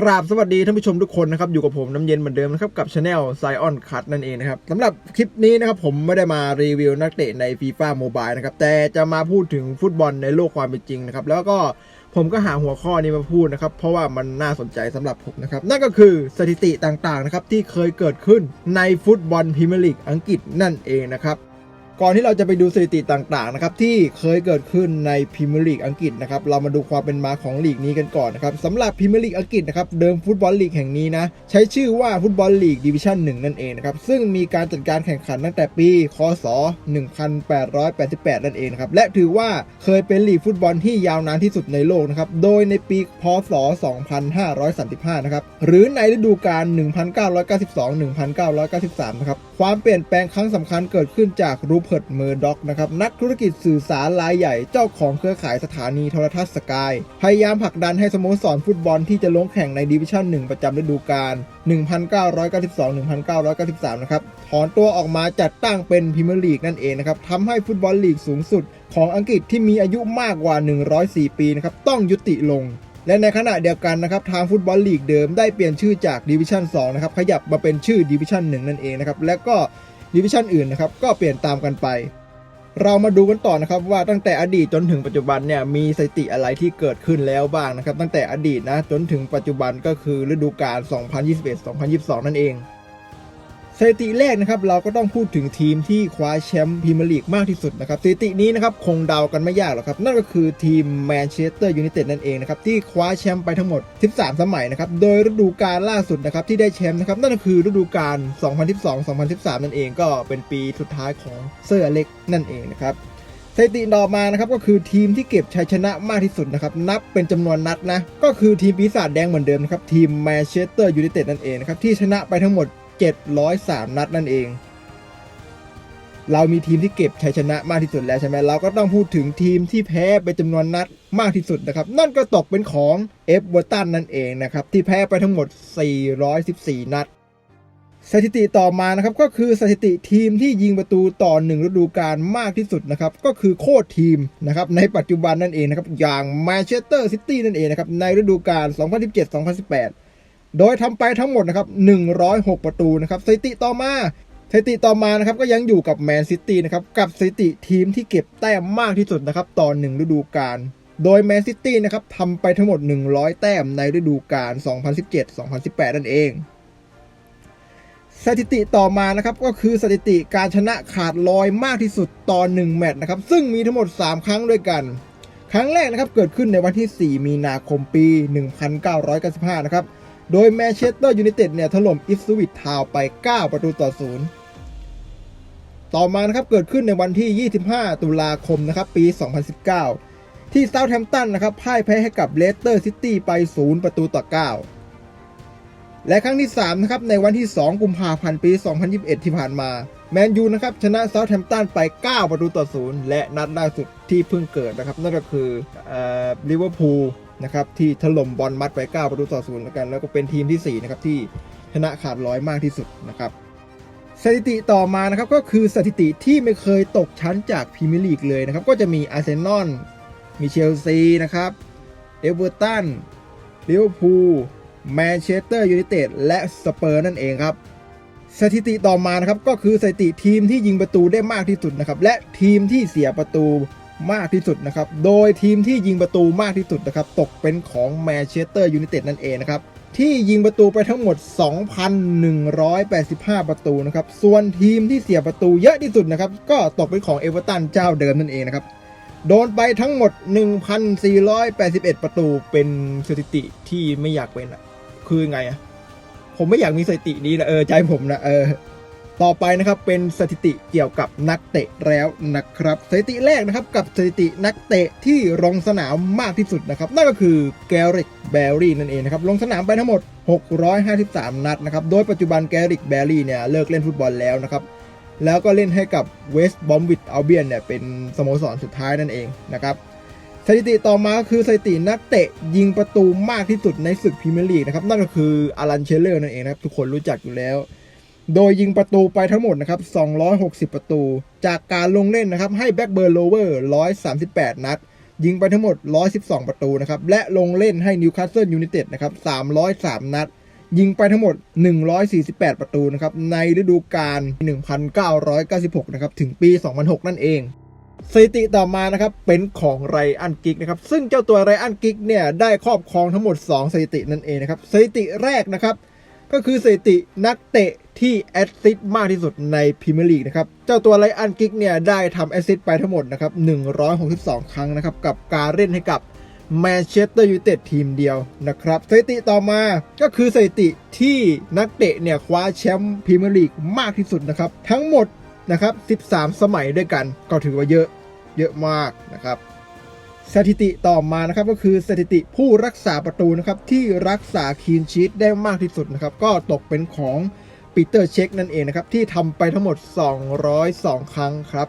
กราบสวัสดีท่านผู้ชมทุกคนนะครับอยู่กับผมน้ำเย็นเหมือนเดิมนะครับกับช anel ไซออนคัตนั่นเองนะครับสำหรับคลิปนี้นะครับผมไม่ได้มารีวิวนักเตะใน FIFA Mobile นะครับแต่จะมาพูดถึงฟุตบอลในโลกความเป็นจริงนะครับแล้วก็ผมก็หาหัวข้อนี้มาพูดนะครับเพราะว่ามันน่าสนใจสำหรับผมนะครับนั่นก็คือสถิติต่างๆนะครับที่เคยเกิดขึ้นในฟุตบอลพรีเมียร์ลีกอังกฤษนั่นเองนะครับ ก่อนที่เราจะไปดูสถิติต่างๆนะครับที่เคยเกิดขึ้นในพรีเมียร์ลีกอังกฤษนะครับเรามาดูความเป็นมาของลีกนี้กันก่อนนะครับสำหรับพรีเมียร์ลีกอังกฤษนะครับเดิมฟุตบอลลีกแห่งนี้นะใช้ชื่อว่าฟุตบอลลีกดิวิชั่น1นั่นเองนะครับซึ่งมีการจัดการแข่งขันตั้งแต่ปี คศ 1888 นั่นเองครับและถือว่าเคยเป็นลีกฟุตบอลที่ยาวนานที่สุดในโลกนะครับโดยในปีพศ 2535 นะครับหรือในฤดูกาล 1992-1993 นะครับความเปลี่ยนแปลงครั้งสำคัญเกิดขึ้นจากรูเพิร์ตเมอร์ด็อกนะครับนักธุรกิจสื่อสารรายใหญ่เจ้าของเครือข่ายสถานีโทรทัศน์สกายพยายามผลักดันให้สโมสรฟุตบอลที่จะลงแข่งในดิวิชั่น 1 ประจำฤดูกาล 1992-1993 นะครับถอนตัวออกมาจัดตั้งเป็นพรีเมียร์ลีกนั่นเองนะครับทำให้ฟุตบอลลีกสูงสุด ของอังกฤษที่มีอายุมากกว่า 104 ปีนะครับต้องยุติลงและในขณะเดียวกันนะครับทางฟุตบอลลีกเดิมได้เปลี่ยนชื่อจากดิวิชั่น2นะครับขยับมาเป็นชื่อดิวิชั่น1นั่นเองนะครับและก็ ดิวิชั่นอื่นนะครับก็เปลี่ยนตามกันไป เรามาดูกันต่อนะครับว่าตั้งแต่อดีตจนถึงปัจจุบันเนี่ยมีสถิติอะไรที่เกิดขึ้นแล้วบ้างนะครับ ตั้งแต่อดีตนะจนถึงปัจจุบันก็คือฤดูกาล2021-2022 นั่นเอง สถิติแรกนะครับเราก็ต้องพูดถึงทีมที่คว้าแชมป์พรีเมียร์ลีกมากที่สุดนะครับสถิตินี้นะครับคงเดากันไม่ยากหรอกครับ นั่นก็คือทีมแมนเชสเตอร์ยูไนเต็ดนั่นเองนะครับที่คว้าแชมป์ไปทั้งหมด 13 สมัยนะครับโดยฤดูกาลล่าสุดนะครับที่ได้แชมป์นะครับนั่นก็คือฤดูกาล 2012-2013 นั่นเองก็เป็นปีสุดท้ายของเซอร์อเล็กนั่นเองนะครับสถิติต่อมานะครับก็คือทีมที่เก็บชัยชนะมากที่สุดนะครับนับเป็นจำนวนนัดนะก็คือทีมปีศาจแดงเหมือนเดิมนะครับทีมแมนเชสเตอร์ยูไนเต็ดนั่นเองนะครับที่ชนะไปทั้งหมด 703 นัดนั่นเอง เรามีทีมที่เก็บชัยชนะมากที่สุดแล้วใช่ไหมเราก็ต้องพูดถึงทีมที่แพ้เป็นจำนวนนัดมากที่สุดนะครับ นั่นก็ตกเป็นของเอฟเวอร์ตันนั่นเองนะครับ ที่แพ้ไปทั้งหมด 414 นัด สถิติต่อมานะครับก็คือสถิติทีมที่ยิงประตูต่อหนึ่งฤดูกาลมากที่สุดนะครับ ก็คือโคตรทีมนะครับในปัจจุบันนั่นเองนะครับอย่างแมนเชสเตอร์ซิตี้นั่นเองนะครับในฤดูกาล2017-2018 โดยทำไปทั้งหมดนะครับ 106 ประตูนะครับสถิติต่อมาสถิติต่อมานะครับก็ยังอยู่กับแมนซิตี้นะครับกับสถิติทีมที่เก็บแต้มมากที่สุดนะครับต่อหนึ่งฤดูกาลโดยแมนซิตี้นะครับทำไปทั้งหมด 100 แต้มในฤดูกาล 2017-2018 นั่นเอง สถิติต่อมานะครับก็คือสถิติการชนะขาดลอยมากที่สุดต่อ1แมตช์นะครับซึ่งมีทั้งหมด 3 ครั้งด้วยกัน ครั้งแรกนะครับเกิดขึ้นในวันที่ 4 มีนาคมปี 1995 นะครับ โดยแมนเชสเตอร์ยูไนเต็ดเนี่ยถล่มอิสวิตทาวไป 9 ประตูต่อ 0 ต่อมานะครับเกิดขึ้นในวันที่ 25 ตุลาคมนะครับปี 2019 ที่เซาท์แฮมป์ตันนะครับพ่ายแพ้ให้กับเลสเตอร์ซิตี้ไป 0 ประตูต่อ 9 และครั้งที่ 3 นะครับในวันที่ 2 กุมภาพันธ์ปี 2021 ที่ผ่านมาแมนยูนะครับชนะเซาท์แฮมป์ตันไป 9 ประตูต่อ 0 และนัดล่าสุดที่เพิ่งเกิดนะครับนั่นก็คือลิเวอร์พูล นะครับที่ถล่มบอลมัดไป9ประตูต่อ0แล้วกัน แล้วก็เป็นทีมที่4นะครับที่ชนะขาดร้อยมากที่สุดนะครับสถิติต่อมานะครับก็คือสถิติที่ไม่เคยตกชั้นจากพรีเมียร์ลีกเลยนะครับก็จะมีอาร์เซนอลมีเชลซีนะครับเอเวอร์ตันลิเวอร์พูลแมนเชสเตอร์ยูไนเต็ดและสเปอร์นั่นเองครับสถิติต่อมานะครับก็คือสถิติทีมที่ยิงประตูได้มากที่สุดนะครับและทีมที่เสียประตู มากที่สุดนะครับ โดยทีมที่ยิงประตูมากที่สุดนะครับ ตกเป็นของแมนเชสเตอร์ยูไนเต็ดนั่นเองนะครับ ที่ยิงประตูไปทั้งหมด 2,185 ประตูนะครับ ส่วนทีมที่เสียประตูเยอะที่สุดนะครับ ก็ตกเป็นของเอเวอร์ตันเจ้าเดิมนั่นเองนะครับ โดนไปทั้งหมด 1,481 ประตูเป็นสถิติที่ไม่อยากเป็นอะคือไงอะผมไม่อยากมีสถิตินี้นะเออใจผมนะเออ ต่อไปนะครับเป็นสถิติเกี่ยวกับนักเตะแล้วนะครับสถิติแรกนะครับกับสถิตินักเตะที่ลงสนามมากที่สุดนะครับนั่นก็คือแกริกแบรี่นั่นเองนะครับลงสนามไปทั้งหมด 653 นัดนะครับโดยปัจจุบันแกริกแบรี่เนี่ยเลิกเล่นฟุตบอลแล้วนะครับแล้วก็เล่นให้กับเวสต์บอมวิดอัลเบียนเนี่ยเป็นสโมสรสุดท้ายนั่นเองนะครับสถิติต่อมาก็คือสถิตินักเตะยิงประตูมากที่สุดในศึกพรีเมียร์ลีกนะครับนั่นก็คืออารันเชลเลอร์นั่นเองนะครับทุกคนรู้จักอยู่แล้ว โดยยิงประตูไปทั้งหมดนะครับ 260 ประตู จากการลงเล่นนะครับ ให้แบ็กเบิร์นโลเวอร์ 138 นัด ยิงไปทั้งหมด 112 ประตูนะครับ และลงเล่นให้นิวคาสเซิลยูไนเต็ดนะครับ 303 นัด ยิงไปทั้งหมด 148 ประตูนะครับ ในฤดูกาล 1996 นะครับ ถึงปี 2006 นั่นเองสถิติต่อมานะครับเป็นของไรอันกิกนะครับ ซึ่งเจ้าตัวไรอันกิกเนี่ยได้ครอบครองทั้งหมด 2 สถิตินั่นเองนะครับ สถิติแรกนะครับ ก็คือสถิตินักเตะที่แอสซิสต์มากที่สุดในพรีเมียร์ลีกนะครับ เจ้าตัวไรอันกิกเนี่ยได้ทำแอสซิสต์ไปทั้งหมดนะครับ 162 ครั้งนะครับ กับการเล่นให้กับแมนเชสเตอร์ยูไนเต็ดทีมเดียวนะครับ สถิติต่อมาก็คือสถิติที่นักเตะเนี่ยคว้าแชมป์พรีเมียร์ลีกมากที่สุดนะครับ ทั้งหมดนะครับ 13 สมัยด้วยกันก็ถือว่าเยอะเยอะมากนะครับ สถิติต่อมานะครับก็คือสถิติผู้รักษาประตูนะครับที่รักษาคีนชีตได้มากที่สุดนะครับก็ตกเป็นของปีเตอร์เช็คนั่นเองนะครับที่ทำไปทั้งหมด 202 ครั้งครับ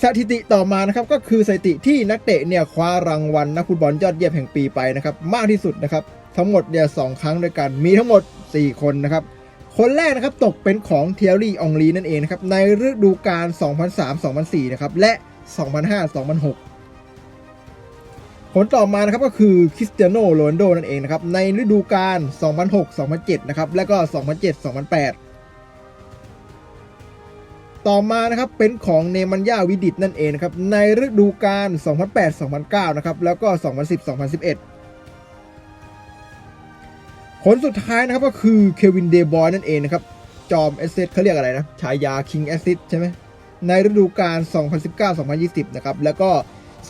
สถิติต่อมานะครับก็คือสถิติที่นักเตะเนี่ยคว้ารางวัลนักฟุตบอลยอดเยี่ยมแห่งปีไปนะครับมากที่สุดนะครับทั้งหมดเนี่ยสครั้งด้วยกันมีทั้งหมด 4 คนนะครับคนแรกนะครับตกเป็นของเทียรี่องลีนั่นเองนะครับในฤดูกาล 2003-2004 นะครับและ 2005-2006 ผลต่อมานะครับก็คือคริสเตียโนโรนโดนั่นเองนะครับ ในฤดูกาล 2006-2007 นะครับ และก็ 2007-2008 ต่อมานะครับเป็นของเนมันยาวิดิตนั่นเองนะครับ ในฤดูกาล 2008-2009 นะครับ แล้วก็ 2010-2011ผลสุดท้ายนะครับก็คือเควินเดบอยนั่นเองนะครับ จอมแอสเซทเขาเรียกอะไรนะ ฉายาคิงแอสซิใช่ไหมในฤดูกาล 2019-2020 นะครับ แล้วก็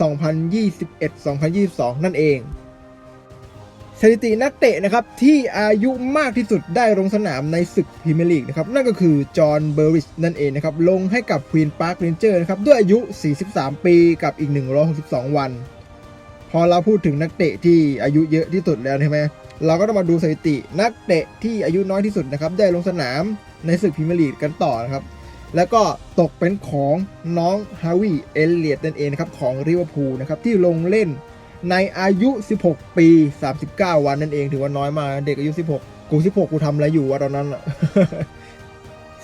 2021-2022 นั่นเอง สถิตินักเตะนะครับที่อายุมากที่สุดได้ลงสนามในศึกพรีเมียร์ลีกนะครับนั่นก็คือจอห์นเบอริชนั่นเองนะครับลงให้กับควีนพาร์คเรนเจอร์นะครับด้วยอายุ 43 ปีกับอีก 162 วัน พอเราพูดถึงนักเตะที่อายุเยอะที่สุดแล้วใช่ไหมเราก็ต้องมาดูสถิตินักเตะที่อายุน้อยที่สุดนะครับได้ลงสนามในศึกพรีเมียร์ลีกกันต่อนะครับ แล้วก็ตกเป็นของน้องฮาวิเอลเลียตนั่นเองนะครับของริเวอร์พูลนะครับที่ลงเล่นในอายุ 16 ปี 39 วันนั่นเองถือว่าน้อยมากเด็กอายุ 16 กู 16 กูทำอะไรอยู่วะตอนนั้น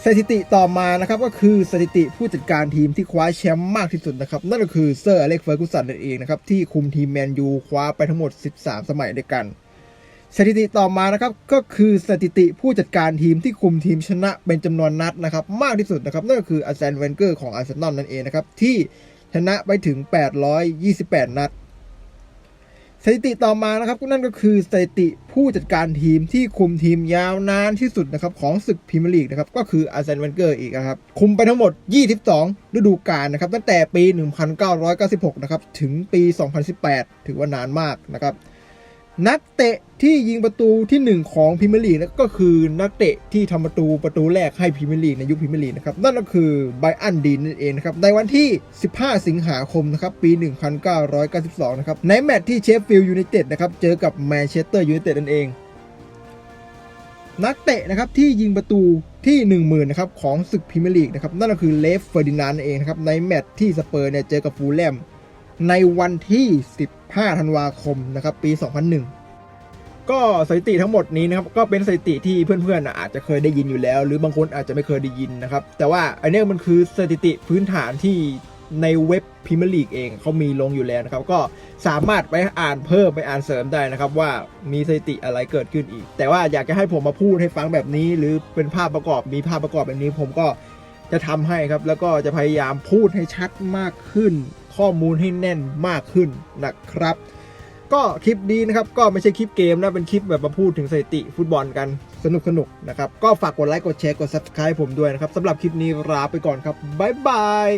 สถิติต่อมานะครับก็คือสถิติผู้จัดการทีมที่คว้าแชมป์มากที่สุดนะครับ นั่นก็คือเซอร์อเล็กเฟอร์กูสันนั่นเองนะครับที่คุมทีมแมนยูคว้าไปทั้งหมด 13 สมัยด้วยกัน สถิติต่อมานะครับก็คือสถิติผู้จัดการทีมที่คุมทีมชนะเป็นจำนวนนัดนะครับมากที่สุดนะครับนั่นก็คืออาร์เซนเวนเกอร์ของอาร์เซนอลนั่นเองนะครับที่ชนะไปถึง 828 นัด สถิติต่อมานะครับนั่นก็คือสถิติผู้จัดการทีมที่คุมทีมยาวนานที่สุดนะครับของศึกพรีเมียร์ลีกนะครับก็คืออาร์เซนเวนเกอร์อีกนะครับคุมไปทั้งหมด 22 ฤดูกาลนะครับตั้งแต่ปี 1996 นะครับถึงปี 2018 ถือว่านานมากนะครับ นักเตะที่ยิงประตูทีหนึ่1 ของพรีเมียร์ลีกนะก็คือนักเตะที่ทำประตูประตูแรกให้พรีเมียร์ลีกในยุคพรีเมียร์ลีกนะครับนั่นก็คือไบอันดีนนั่นเองนะครับในวันที่ 15 สิงหาคมนะครับปี 1992 นะครับในแมตช์ที่เชฟฟิลด์ยูไนเต็ดนะครับเจอกับแมนเชสเตอร์ยูไนเต็ดนั่นเอง นักเตะนะครับที่ยิงประตูที่ 10,000นะครับของศึกพรีเมียร์ลีกนะครับนั่นก็คือเลฟเฟอร์ดินานด์นั่นเองนะครับในแมตช์ที่สเปอร์เนี่ยเจอกับฟูลแลมในวันที่ 5 ธันวาคมนะครับปี 2001 ก็สถิติทั้งหมดนี้นะครับก็เป็นสถิติที่เพื่อนๆอาจจะเคยได้ยินอยู่แล้ว หรือบางคนอาจจะไม่เคยได้ยินนะครับ แต่ว่าอันนี้มันคือสถิติพื้นฐานที่ในเว็บพรีเมียร์ลีกเองเขามีลงอยู่แล้วนะครับ ก็สามารถไปอ่านเพิ่มไปอ่านเสริมได้นะครับ ว่ามีสถิติอะไรเกิดขึ้นอีก แต่ว่าอยากจะให้ผมมาพูดให้ฟังแบบนี้ หรือเป็นภาพประกอบมีภาพประกอบแบบนี้ผมก็จะทำให้ครับ แล้วก็จะพยายามพูดให้ชัดมากขึ้น ข้อมูลให้แน่นมากขึ้นนะครับ ก็คลิปนี้นะครับก็ไม่ใช่คลิปเกมนะเป็นคลิปแบบมาพูดถึงสถิติฟุตบอลกันสนุกสนุกนะครับ ก็ฝากกดไลค์กดแชร์กด subscribe ผมด้วยนะครับสำหรับคลิปนี้ลาไปก่อนครับบ๊ายบาย